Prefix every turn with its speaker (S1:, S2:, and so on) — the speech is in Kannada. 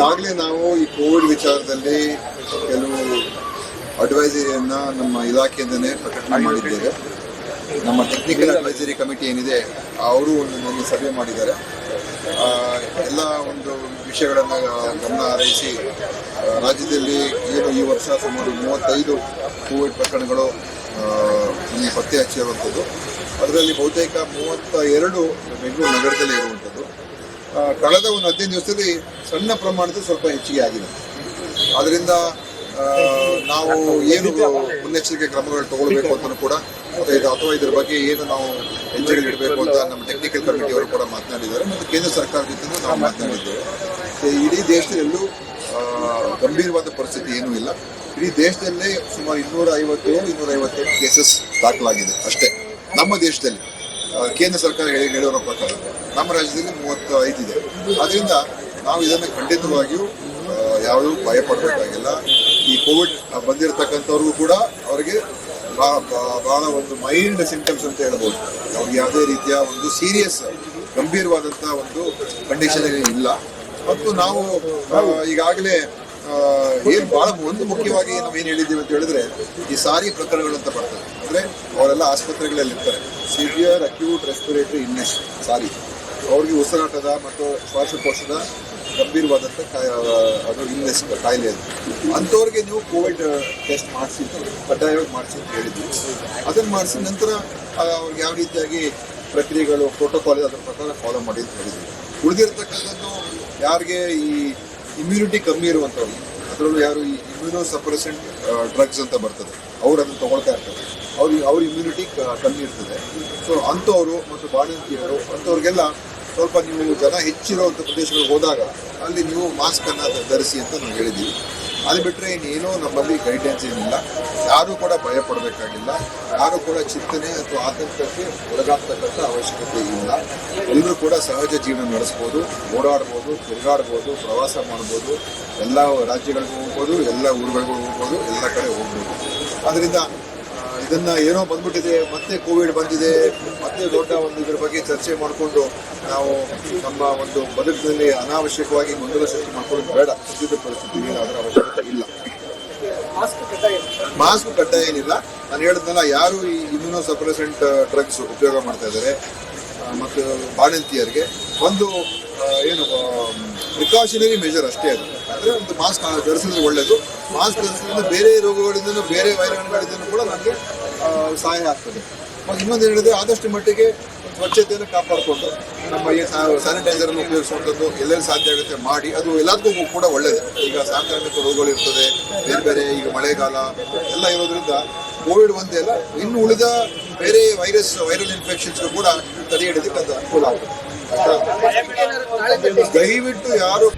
S1: ಈಗಾಗಲೇ ನಾವು ಈ ಕೋವಿಡ್ ವಿಚಾರದಲ್ಲಿ ಕೆಲವು ಅಡ್ವೈಸರಿಯನ್ನ ನಮ್ಮ ಇಲಾಖೆಯಿಂದನೇ ಪ್ರಕಟಣೆ ಮಾಡಿದ್ದೇವೆ. ನಮ್ಮ ಟೆಕ್ನಿಕಲ್ ಅಡ್ವೈಸರಿ ಕಮಿಟಿ ಏನಿದೆ ಅವರು ಒಂದು ನನ್ನ ಸಭೆ ಮಾಡಿದ್ದಾರೆ. ಎಲ್ಲ ಒಂದು ವಿಷಯಗಳನ್ನು ಗಮನ ಹಾರೈಸಿ ರಾಜ್ಯದಲ್ಲಿ ಏನು ಈ ವರ್ಷ ಸುಮಾರು ಮೂವತ್ತೈದು ಕೋವಿಡ್ ಪ್ರಕರಣಗಳು ಪತ್ತೆ ಹಚ್ಚಿರುವಂಥದ್ದು ಅದರಲ್ಲಿ ಬಹುತೇಕ ಮೂವತ್ತ ಎರಡು ಬೆಂಗಳೂರು ನಗರದಲ್ಲಿ ಇರುವಂಥದ್ದು. ಕಳೆದ ಒಂದು ಹದಿನೈದು ದಿವಸದಲ್ಲಿ ಸಣ್ಣ ಪ್ರಮಾಣದ ಸ್ವಲ್ಪ ಹೆಚ್ಚಿಗೆ ಆಗಿದೆ. ಅದರಿಂದ ನಾವು ಏನು ಮುನ್ನೆಚ್ಚರಿಕೆ ಕ್ರಮಗಳು ತಗೊಳ್ಬೇಕು ಅಂತ ಕೂಡ ಅಥವಾ ಇದ್ರ ಬಗ್ಗೆ ಏನು ನಾವು ಹೆಜ್ಜೆಗಳು ಇಡಬೇಕು ಅಂತ ನಮ್ಮ ಟೆಕ್ನಿಕಲ್ ಕಮಿಟಿ ಅವರು ಕೂಡ ಮಾತನಾಡಿದ್ದಾರೆ, ಮತ್ತು ಕೇಂದ್ರ ಸರ್ಕಾರದ ಜೊತೆ ನಾವು ಮಾತನಾಡಿದ್ದೇವೆ. ಇಡೀ ದೇಶದಲ್ಲೂ ಗಂಭೀರವಾದ ಪರಿಸ್ಥಿತಿ ಏನೂ ಇಲ್ಲ. ಇಡೀ ದೇಶದಲ್ಲೇ ಸುಮಾರು ಇನ್ನೂರ ಐವತ್ತೇಳು ಇನ್ನೂರ ಐವತ್ತೇಳು ಕೇಸಸ್ ದಾಖಲಾಗಿದೆ ಅಷ್ಟೇ. ನಮ್ಮ ದೇಶದಲ್ಲಿ ಕೇಂದ್ರ ಸರ್ಕಾರ ಹೇಳಿ ಹೇಳಿರೋ ಪ್ರಕಾರ, ನಮ್ಮ ರಾಜ್ಯದಲ್ಲಿ ಮೂವತ್ತು ಐದಿದೆ ಅದರಿಂದ ನಾವು ಇದನ್ನು ಖಂಡಿತವಾಗಿಯೂ ಯಾವುದೂ ಭಯ ಪಡಬೇಕಾಗಿಲ್ಲ ಈ ಕೋವಿಡ್ ಬಂದಿರತಕ್ಕಂಥವ್ರಿಗೂ ಕೂಡ ಅವರಿಗೆ ಬಹಳ ಒಂದು ಮೈಲ್ಡ್ ಸಿಂಟಮ್ಸ್ ಅಂತ ಹೇಳ್ಬೋದು. ಅವ್ರಿಗೆ ಯಾವುದೇ ರೀತಿಯ ಒಂದು ಸೀರಿಯಸ್, ಗಂಭೀರವಾದಂಥ ಒಂದು ಕಂಡೀಷನ್ ಇಲ್ಲ. ಮತ್ತು ನಾವು ಈಗಾಗಲೇ ಏನು ಬಹಳ ಒಂದು ಮುಖ್ಯವಾಗಿ ನಾವು ಏನು ಹೇಳಿದ್ದೀವಿ ಅಂತ ಹೇಳಿದ್ರೆ, ಈ ಸಾರಿ ಪ್ರಕರಣಗಳು ಅಂತ ಬರ್ತದೆ. ಅಂದ್ರೆ ಅವರೆಲ್ಲ ಆಸ್ಪತ್ರೆಗಳಲ್ಲಿ ಇರ್ತಾರೆ severe acute respiratory illness SARI. ಅವ್ರಿಗೆ ಉಸಿರಾಟದ ಮತ್ತು ಶ್ವಾಸಕೋಶದ ಗಂಭೀರವಾದಂಥ ಅದು ಇಲ್ನೆಸ್ ಕಾಯಿಲೆ ಅದು. ಅಂಥವ್ರಿಗೆ ನೀವು ಕೋವಿಡ್ ಟೆಸ್ಟ್ ಮಾಡಿಸಿ ಕಡ್ಡಾಯವಾಗಿ ಮಾಡಿಸಿ ಅಂತ ಹೇಳಿದ್ವಿ. ಅದನ್ನು ಮಾಡಿಸಿದ ನಂತರ ಅವ್ರಿಗೆ ಯಾವ ರೀತಿಯಾಗಿ ಪ್ರಕ್ರಿಯೆಗಳು ಪ್ರೋಟೋಕಾಲ್ ಅದರ ಪ್ರಕಾರ ಫಾಲೋ ಮಾಡಿ ಅಂತ ಹೇಳಿದ್ವಿ. ಉಳಿದಿರ್ತಕ್ಕಂಥದ್ದು ಯಾರಿಗೆ ಈ ಇಮ್ಯುನಿಟಿ ಕಮ್ಮಿ ಇರುವಂಥವ್ರು, ಅದರಲ್ಲೂ ಯಾರು ಈ ಇಮ್ಯುನೋ ಸಪ್ರೆಸೆಂಟ್ ಡ್ರಗ್ಸ್ ಅಂತ ಬರ್ತದೆ, ಅವ್ರು ಅದನ್ನು ತಗೊಳ್ತಾ ಇರ್ತಾರೆ. ಅವ್ರಿಗೆ, ಅವ್ರ ಇಮ್ಯುನಿಟಿ ಕಮ್ಮಿ ಇರ್ತದೆ. ಸೊ ಅಂಥವ್ರು ಮತ್ತು ಬಾಣಂತಿಯರು, ಅಂಥವ್ರಿಗೆಲ್ಲ ಸ್ವಲ್ಪ ನೀವು ಜನ ಹೆಚ್ಚಿರುವಂಥ ಪ್ರದೇಶಗಳಿಗೆ ಹೋದಾಗ ಅಲ್ಲಿ ನೀವು ಮಾಸ್ಕನ್ನು ಧರಿಸಿ ಅಂತ ನಾವು ಹೇಳಿದ್ದೀವಿ. ಅದು ಬಿಟ್ಟರೆ ಇನ್ನೇನೋ ನಮ್ಮಲ್ಲಿ ಗೈಡ್ಲೈನ್ಸ್ ಏನಿಲ್ಲ. ಯಾರೂ ಕೂಡ ಭಯ ಪಡಬೇಕಾಗಿಲ್ಲ. ಯಾರು ಕೂಡ ಚಿಂತನೆ ಅಥವಾ ಆತಂಕಕ್ಕೆ ಒಳಗಾಗ್ತಕ್ಕಂಥ ಅವಶ್ಯಕತೆ ಇಲ್ಲ. ಎಲ್ಲರೂ ಕೂಡ ಸಹಜ ಜೀವನ ನಡೆಸ್ಬೋದು, ಓಡಾಡ್ಬೋದು, ತಿರುಗಾಡ್ಬೋದು, ಪ್ರವಾಸ ಮಾಡ್ಬೋದು. ಎಲ್ಲ ರಾಜ್ಯಗಳಿಗೂ ಹೋಗ್ಬೋದು, ಎಲ್ಲ ಊರುಗಳಿಗೂ ಹೋಗ್ಬೋದು, ಎಲ್ಲ ಕಡೆ ಹೋಗ್ಬೋದು. ಅದರಿಂದ ಇದನ್ನ ಏನೋ ಬಂದ್ಬಿಟ್ಟಿದೆ ಮತ್ತೆ ಕೋವಿಡ್ ಬಂದಿದೆ ಮತ್ತೆ ದೊಡ್ಡ ಒಂದು ಇದ್ರ ಬಗ್ಗೆ ಚರ್ಚೆ ಮಾಡಿಕೊಂಡು ನಾವು ನಮ್ಮ ಒಂದು ಬದುಕಿನಲ್ಲಿ ಅನಾವಶ್ಯಕವಾಗಿ ಗೊಂದಲ ಸೃಷ್ಟಿ ಮಾಡ್ಕೊಳ್ಳೋದು ಬೇಡ. ಸದ್ಯದ ಪರಿಸ್ಥಿತಿ ಅದರ ಅವಶ್ಯಕತೆ ಇಲ್ಲ. ಮಾಸ್ಕ್ ಕಡ್ಡಾಯ ಏನಿಲ್ಲ? ನಾನು ಹೇಳಿದ್ನಲ್ಲ ಯಾರು ಈ ಇಮ್ಯುನೋ ಸಪ್ರೆಸೆಂಟ್ ಡ್ರಗ್ಸ್ ಉಪಯೋಗ ಮಾಡ್ತಾ ಇದ್ದಾರೆ ಮತ್ತು ಬಾಣಂತಿಯರಿಗೆ ಒಂದು ಏನು ಪ್ರಿಕಾಷನರಿ ಮೆಜರ್ ಅಷ್ಟೇ ಅದು. ಅಂದರೆ ಒಂದು ಮಾಸ್ಕ್ ಧರಿಸಿದ್ರೆ ಒಳ್ಳೆಯದು ಮಾಸ್ಕ್ ಧರಿಸಿದ್ರೆ ಬೇರೆ ರೋಗಗಳಿಂದ ಬೇರೆ ವೈರಾಣುಗಳಿಂದ ಕೂಡ ನಮಗೆ ಸಹಾಯ ಆಗ್ತದೆ. ಮತ್ತು ಇನ್ನೊಂದು ಹೇಳಿದ್ರೆ ಆದಷ್ಟು ಮಟ್ಟಿಗೆ ಸ್ವಚ್ಛತೆಯನ್ನು ಕಾಪಾಡಿಕೊಂಡು ನಮ್ಮ ಈ ಸ್ಯಾನಿಟೈಸರ್ ಉಪಯೋಗಿಸುವಂಥದ್ದು ಎಲ್ಲೆಲ್ಲಿ ಸಾಧ್ಯ ಆಗುತ್ತೆ ಮಾಡಿ, ಅದು ಎಲ್ಲದಕ್ಕೂ ಕೂಡ ಒಳ್ಳೆಯದು ಈಗ ಸಾಂಕ್ರಾಮಿಕ ರೋಗಗಳು ಇರ್ತದೆ, ಬೇರೆ ಬೇರೆ ಈಗ ಮಳೆಗಾಲ, ಎಲ್ಲ ಇರೋದ್ರಿಂದ ಕೋವಿಡ್ ಒಂದೇ ಅಲ್ಲ, ಇನ್ನು ಉಳಿದ ಬೇರೆ ವೈರಸ್ ವೈರಲ್ ಇನ್ಫೆಕ್ಷನ್ಸ್ ಕೂಡ ತಡೆ ಹಿಡಿದಕ್ಕೆ ಅನುಕೂಲ ಆಗುತ್ತೆ ದಯವಿಟ್ಟು ಯಾರು